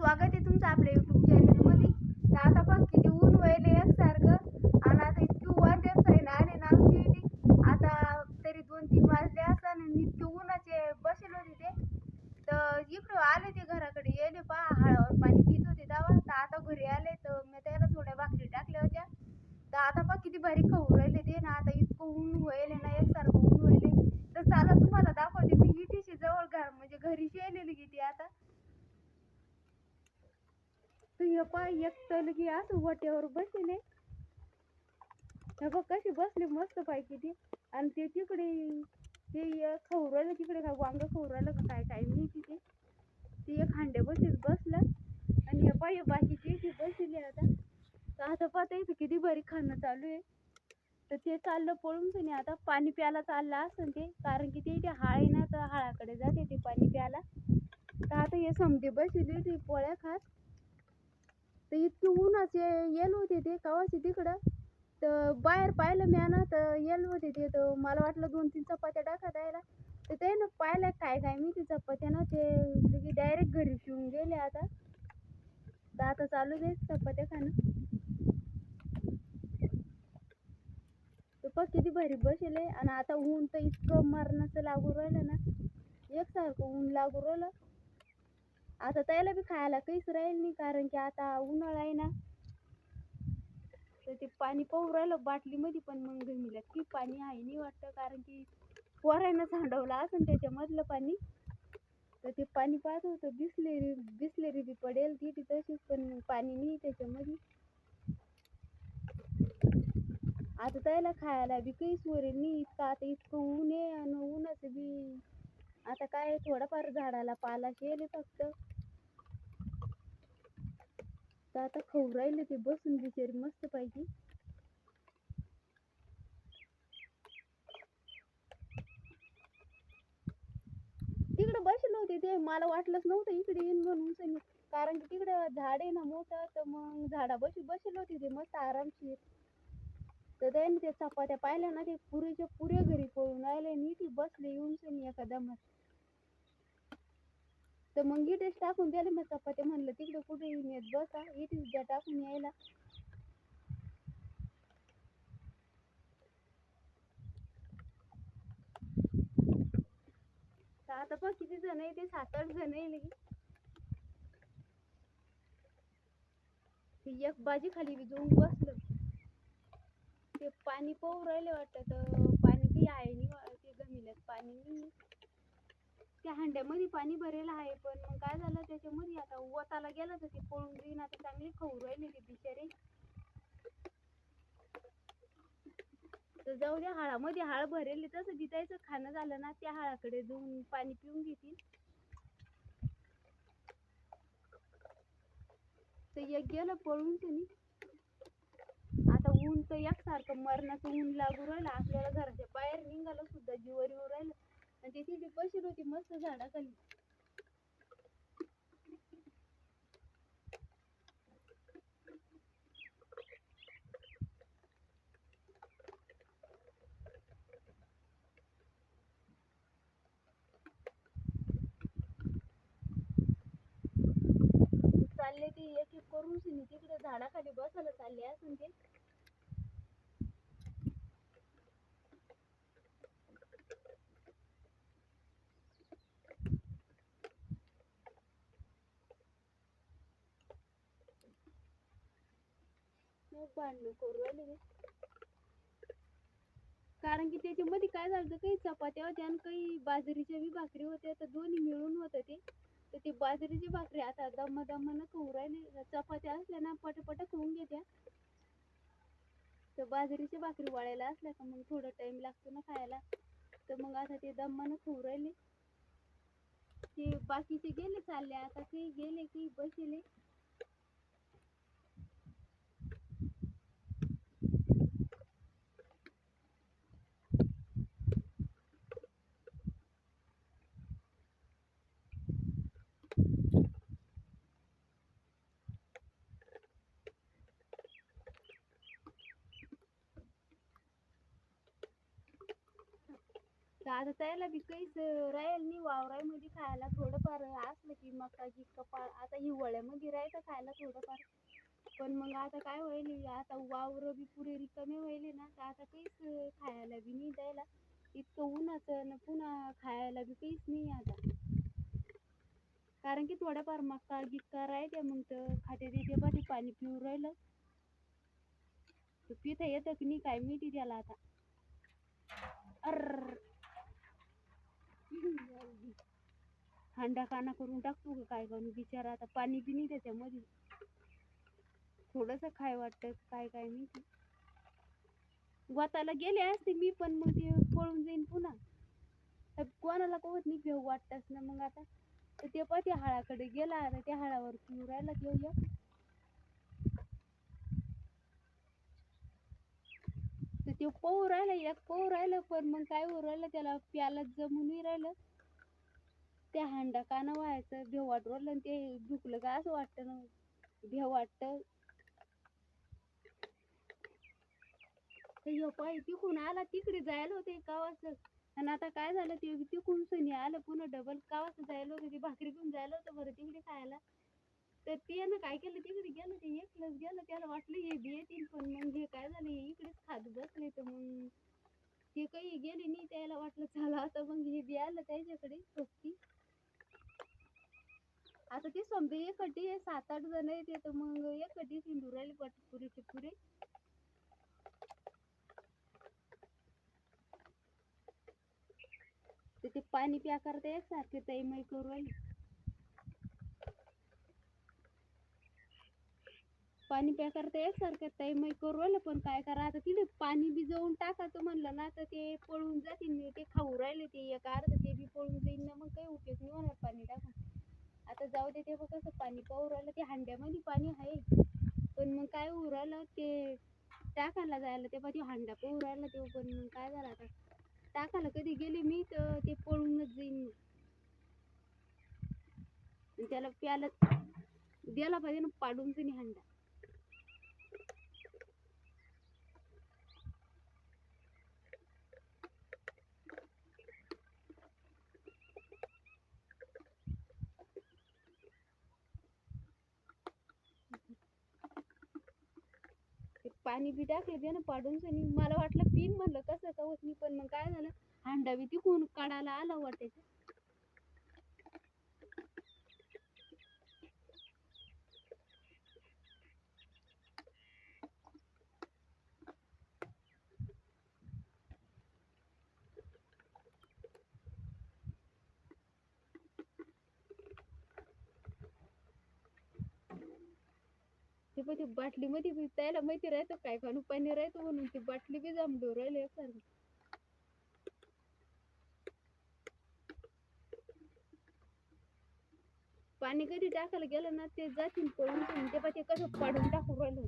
स्वागत आहे तुमचं आपल्या युट्यूब चॅनलमध्ये तर आता बघ किती ऊन व्हायले एकसारखं आणि आता इतकी वाजत आहे ना आले ना आमची इथे आता तरी दोन तीन वाजले असता आणि इतके उन्हाचे बसेल होते ते तर इकडं आले ते घराकडे येले पा हळावर पाणी पित होते तेव्हा तर आता घरी आले तर मी त्याला थोड्या भाकरी टाकल्या होत्या तर आता बघ किती भारी खाऊ राहिले ते ना आता इतकं ऊन व्हायले ना एकसारखं ऊन व्हायले तर चला तुम्हाला दाखवते मी इटीशी जवळ घर म्हणजे घरीच येलेली किती आता तू हे पाय एक तलगी असं वट्यावर बसले. हे बघ कशी बसली मस्त पैकी ती. आणि ते तिकडे ते एक राहिलं तिकडे काय वांग खाऊ राहिलं का काय काय नाही तिथे ते एक हांड्या बशीत बसलं. आणि हे पाय बाकीची ती बसली आता. तर आता पाहता इथं किती बरी खाणं चालू आहे. तर ते चाललं पळून तुम्ही आता पाणी प्यायला चाललं असं ते. कारण की ते इथे हाळ आहे ना तर हाळाकडे जाते ते पाणी प्यायला. तर आता हे समधी बसली ती पोळ्या खात. तर इतकी ऊन असे येल होते ते कावाशी तिकडं. तर बाहेर पाहिलं मी ना तर येल होते ते. तर मला वाटलं दोन तीन चपात्या टाका द्यायला. तर ते ना पाहिलं काय काय मी ते चपात्या ना ते लगे डायरेक्ट घरी शिवून गेले आता. तर आता चालू दे चपात्या खाणं. तर बघ किती भारी बसेल आणि आता ऊन तर इतकं मरणाचं लागू राहिलं ना. एकसारखं ऊन लागू राहिलं. आता त्याला बी खायला काहीच राहील नाही कारण की आता उन्हाळा आहे ना तर ते पाणी पाहू राहिलं बाटलीमध्ये पण मग गमीला की पाणी आहे नाही वाटतं कारण की पोरायनं सांडवलं असं त्याच्यामधलं पाणी तर ते पाणी पाहत होतं बिसलेरी बिसलेरी बी पडेल ती ती तशीच पण पाणी नाही त्याच्यामध्ये. आता त्याला खायला बी काहीच वरेल नाही इतकं आता इतकं ऊन आहे आणि उन्हाचं बी आता काय थोडाफार झाडाला पाला येईल फक्त. तर आता खाऊ राहिले ते बसून बिचारी मस्त पाहिजे तिकडे बसले होते ते मला वाटलंच नव्हतं इकडे येईन म्हणून कारण की तिकडे झाड आहे ना मोठं तर मग झाडा बशी बसले होते ते मस्त आरामशीर. त्याने ते चपात्या पाहिल्या ना ते पुरेच्या पुरे घरी पळून आले नीट बसले येऊन एका दमात तर मग इथेच टाकून द्यायला मग चपात्या म्हणलं तिकडे कुठे नेत बसा इथेच द्या टाकून यायला. आता पण किती जण आहे ते सात आठ जण आहे एक बाजी खाली बी जाऊन बसलं. ते पाणी पोवरायला राहिले वाटतं. तर पाणी काही आहे नाही ते जमिनीत पाणी नाही. त्या हांड्यामध्ये पाणी भरेल आहे पण मग काय झालं त्याच्यामध्ये? आता वताला गेलं तर ते पळून जाईन. आता चांगली खाऊ राहिली ते बिचारे. तर जाऊ द्या हाळामध्ये हाळ भरेल तसं जितायचं खाणं झालं ना त्या हाळाकडे जाऊन पाणी पिऊन घेतील. तर एक गेलं पळून त्यांनी. ऊन तर एकसारखं मरणाचं ऊन लागू राहिलं आपल्याला घराच्या बाहेर निघालं सुद्धा जीवर येऊ राहिलं. आणि ती तिथे बसून होती मस्त झाडाखाली. चालले ते एक एक करून तिकडे झाडाखाली बसायला चालले असून ते. मग करू राहिले कारण की त्याच्यामध्ये काय झालं काही चपात्या होत्या आणि काही बाजरीच्या बी भाकरी होत्या तर दोन्ही मिळून होत ते. तर ते बाजरीची भाकरी आता दम दमानं खाऊ राहिले. चपात्या असल्या ना पटापट खाऊन घेत्या. तर बाजरीची भाकरी वळायला असल्या का मग थोडा टाइम लागतो ना खायला. तर मग आता ते दमानं खाऊ राहिले. ते बाकीचे गेले चालले आता काही गेले की बसले. आता त्याला बी काहीच राहील नाही वावरामध्ये खायला थोडंफार असलं की मका गिक्का पा आता हिवाळ्यामध्ये राहायचं खायला थोडंफार. पण मग आता काय होईल आता वावर बी पुरे रिकामे होईल ना तर आता काहीच खायला बी नाही द्यायला. इतकं उन्हाचं ना पुन्हा खायला बी काहीच नाही आता. कारण की थोड्याफार मका गिक्का राहते मग तर खाते ते पाठी पाणी पिऊ राहिलं. तर पिता येतं की नाही काय माहिती त्याला आता. अर्र. हांडा काना करून टाकतो का काय करून? बिचारा आता पाणी बिनी त्याच्यामध्ये. थोडस खाय वाटतं काय काय मी गोताला गेले असते मी पण मग ते पळून जाईन पुन्हा. तर कोणाला कोवत नाही घेऊ वाटतच ना मग आता. तर ते पण त्या हाळाकडे गेला आता त्या हाळावर पिऊ राहिला घेऊया तर ते पोहू राहिलं एक पोहू राहिलं पण मग काय होऊ राहिलं त्याला प्याला जमूनही राहिलं. त्या हांडा काना व्हायचं भेव वाटू आणि ते दुखलं का असं वाटतं ना. भेव वाटतं. ह्यो पाय तिकून आला तिकडे जायला होते कावाचं आणि आता काय झालं ते तिकून सनी आलं पुन्हा डबल कावाचं जायला होतं ते भाकरी घेऊन जायला होतं बरं तिकडे खायला. तर त्यानं काय केलं तिकडे गेलं ते एकलंच गेलं. त्याला वाटलं हे बी येतील पण मग हे काय झालं हे इकडेच खात बसले तर मग ते काही गेले नाही. त्याला वाटलं चला आता मग हे बी आलं त्याच्याकडे सोबती. आता ते समजे एकटी आहे, सात आठ जण आहेत तर मग एकटी हिंडू राहिली पट पुरेचे पुरे. ते पाणी प्या करता एकसारखे ताई मै करू राहिली. पाणी प्या करता एकसारखं ताई मग करू राहिलं पण काय करा आता तिथे पाणी बी जाऊन टाकायचं म्हणलं ना तर ते पळून जातील ते खाऊ राहिले ते एक अर्ध ते बी पळून जाईन ना मग काही उपयोग नाही होणार पाणी टाकून. आता जाऊ दे ते बघ कसं पाणी पाहू राहिलं ते हांड्यामध्ये पाणी आहे. पण मग काय होऊ राहिलं ते टाकायला जायला ते बघ ते हांडा पाहू राहिला ते पण मग काय झालं आता? टाकायला कधी गेले मी तर ते पळूनच जाईन मग त्याला प्याला द्यायला पाहिजे ना पाडून नाही हांडा ते पाणी बी टाकलं त्यानं पाडून आणि मला वाटलं पिन म्हणलं कसं का होत नाही पण मग काय झालं हांडा बी तिकून काढायला आला वाटायचं ते पण ते बाटलीमध्ये बी त्याला माहिती राहतं काय खाणू पाणी राहतं म्हणून ती बाटली बी जांभळू राहिले सारखी पाणी कधी टाकायला गेलं ना ते जातील पळून ते पण ते कसं पाडून टाकू राहिलं